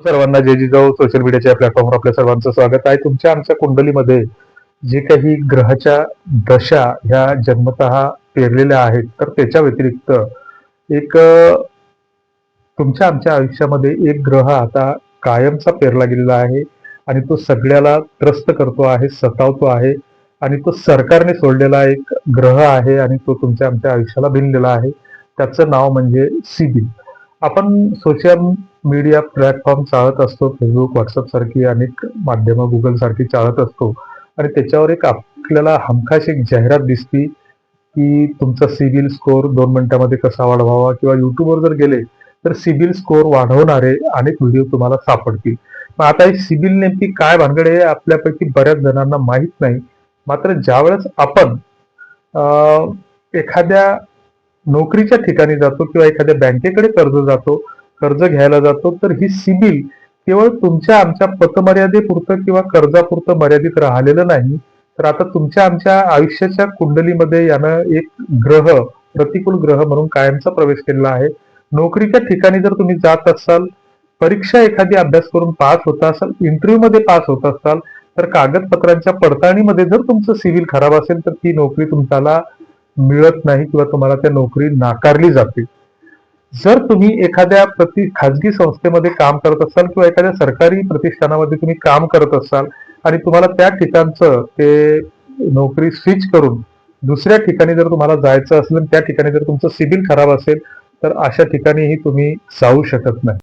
सर्वांना जय जिजाऊ सोशल मीडियाच्या प्लॅटफॉर्मवर आपल्या सर्वांचं स्वागत आहे. तुमच्या आमच्या कुंडलीमध्ये जे काही ग्रहाच्या दशा ह्या जन्मत पेरलेल्या आहेत तर त्याच्या व्यतिरिक्त एक तुमच्या आमच्या आयुष्यामध्ये एक ग्रह आता कायमचा पेरला गेलेला आहे आणि तो सगळ्याला त्रस्त करतो आहे सतावतो आहे आणि तो सरकारने सोडलेला एक ग्रह आहे आणि तो तुमच्या आमच्या आयुष्याला भिनलेला आहे. त्याचं नाव म्हणजे सीबी आपण सोशल मीडिया प्लॅटफॉर्म चालत असतो. फेसबुक व्हॉट्सअप सारखी अनेक माध्यमं गुगल सारखी चालत असतो. आणि त्याच्यावर एक आपल्याला हमखास एक जाहिरात दिसती की तुमचा सिबिल स्कोअर दोन मिनिटांमध्ये कसा वाढवावा किंवा युट्यूबवर जर गेले तर सिबिल स्कोअर वाढवणारे अनेक व्हिडिओ तुम्हाला सापडतील. मग आता ही सिबिल नेमकी काय भानगड आहे हे आपल्यापैकी बऱ्याच जणांना माहीत नाही. मात्र ज्यावेळेस आपण एखाद्या नोकरीच्या ठिकाणी जातो किंवा एखाद्या बँकेकडे कर्ज जातो कर्ज घ्यायला जातो तर ही सिबिल केवळ तुमच्या आमच्या पतमर्यादेपुरतं किंवा कर्जापुरतं मर्यादित राहिलेलं नाही. तर आता तुमच्या आमच्या आयुष्याच्या कुंडलीमध्ये यानं एक ग्रह प्रतिकूल ग्रह म्हणून कायमचा प्रवेश केलेला आहे. नोकरीच्या ठिकाणी जर तुम्ही जात असाल परीक्षा एखादी अभ्यास करून पास होत असाल इंटरव्ह्यू मध्ये पास होत असाल तर कागदपत्रांच्या पडताळणीमध्ये जर तुमचं सिव्हिल खराब असेल तर ती नोकरी तुम्हाला मिळत नाही किंवा तुम्हाला त्या नोकरी नाकारली जाते. जर तुम्ही एखाद्या प्रति खाजगी संस्थेमध्ये काम करत असाल किंवा एखाद्या सरकारी प्रतिष्ठानामध्ये तुम्ही काम करत असाल आणि तुम्हाला त्या ठिकाणचं ते नोकरी स्विच करून दुसऱ्या ठिकाणी जर तुम्हाला जायचं असेल त्या ठिकाणी जर तुमचं सिबिल खराब असेल तर अशा ठिकाणीही तुम्ही जाऊ शकत नाही.